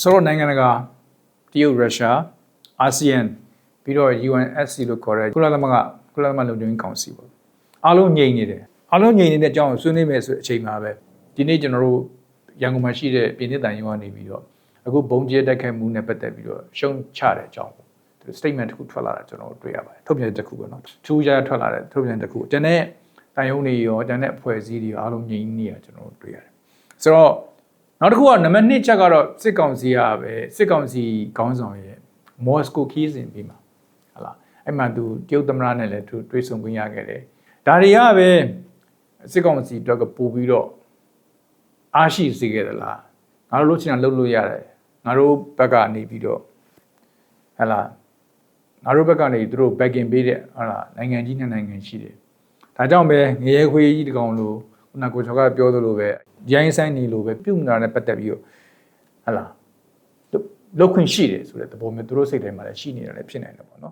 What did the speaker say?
ဆိုတော့နိုင်ငံတကာတရုတ်ရုရှားအာဆီယံပြီးတော့ UNSC လို့ခေါ်တဲ့ကုလသမဂ္ဂကုလသမဂ္ဂလုံခြုံရေးကောင်စီပေါ့အားလုံးငြိမ်နေတယ်အားလုံးငြိမ်နေတဲ့အကြောင်းကိုဆွေးနွေးမယ်ဆိုတဲ့အချိန်မှာပဲဒီနေ့ကျွန်တော်တို့ရန်ကုန်မှာရှိတဲ့ပြည်내တန်ရုံကနေပြီးတော့အခုဘုံကျဲတက်ခဲ့မှုနဲ့ပတ်သက်ပြီးတော့ရှုံချတဲ့အကြောင်းပေါ့သူ statement တစ်ခုထွက်လာတာကျွန်တော်တို့တွေ့ရပါတယ်ထုတ်ပြန်ချက်တစ်ခုပေါ့နော်ထူးခြားထွက်လာတဲ့ထုတ်ပြန်ချက်တစ်ခုတန်တဲ့တန်ရုံတွေရောတန်တဲ့အဖွဲ့အစည်းတွေရောအားလုံးငြိမ်နေရကျွန်တော်တို့တွေ့ရတယ်ဆိုတော့ နောက်တစ်ခုကနံပါတ်1ချက်ကတော့စစ်ကောင်စီကပဲစစ်ကောင်စီခေါင်းဆောင်ရဲ့မော်စကိုခီးစဉ်ပြီးမှာဟလာအဲ့မှာသူတရုတ်သမ္မတနဲ့လည်းသူတွေ့ဆုံခွင့်ရခဲ့တယ်ဒါတွေကပဲစစ်ကောင်စီအတွက်ကပို့ပြီးတော့အားရှိစေခဲ့သလားငါတို့လို့ချင်တာလုပ်လို့ရတယ်ငါတို့ဘက်ကနေပြီးတော့ဟလာငါတို့ဘက်ကနေသူတို့ backing ပေးတဲ့ဟလာနိုင်ငံကြီးနဲ့နိုင်ငံရှိတယ်ဒါကြောင့်ပဲငရဲခွေးကြီးတကောင်လို့ခုနကကိုချောကပြောသလိုပဲ ရိုင်းဆိုင်နေလို့ပဲပြုတ်နေတာနဲ့ပတ်သက်ပြီးတော့ဟလာလုတ်ခွင့်ရှိတယ်ဆိုတဲ့သဘောမျိုးသူတို့စိတ်ထဲမှာလည်းရှိနေတာလည်းဖြစ်နိုင်တယ်ပေါ့နော်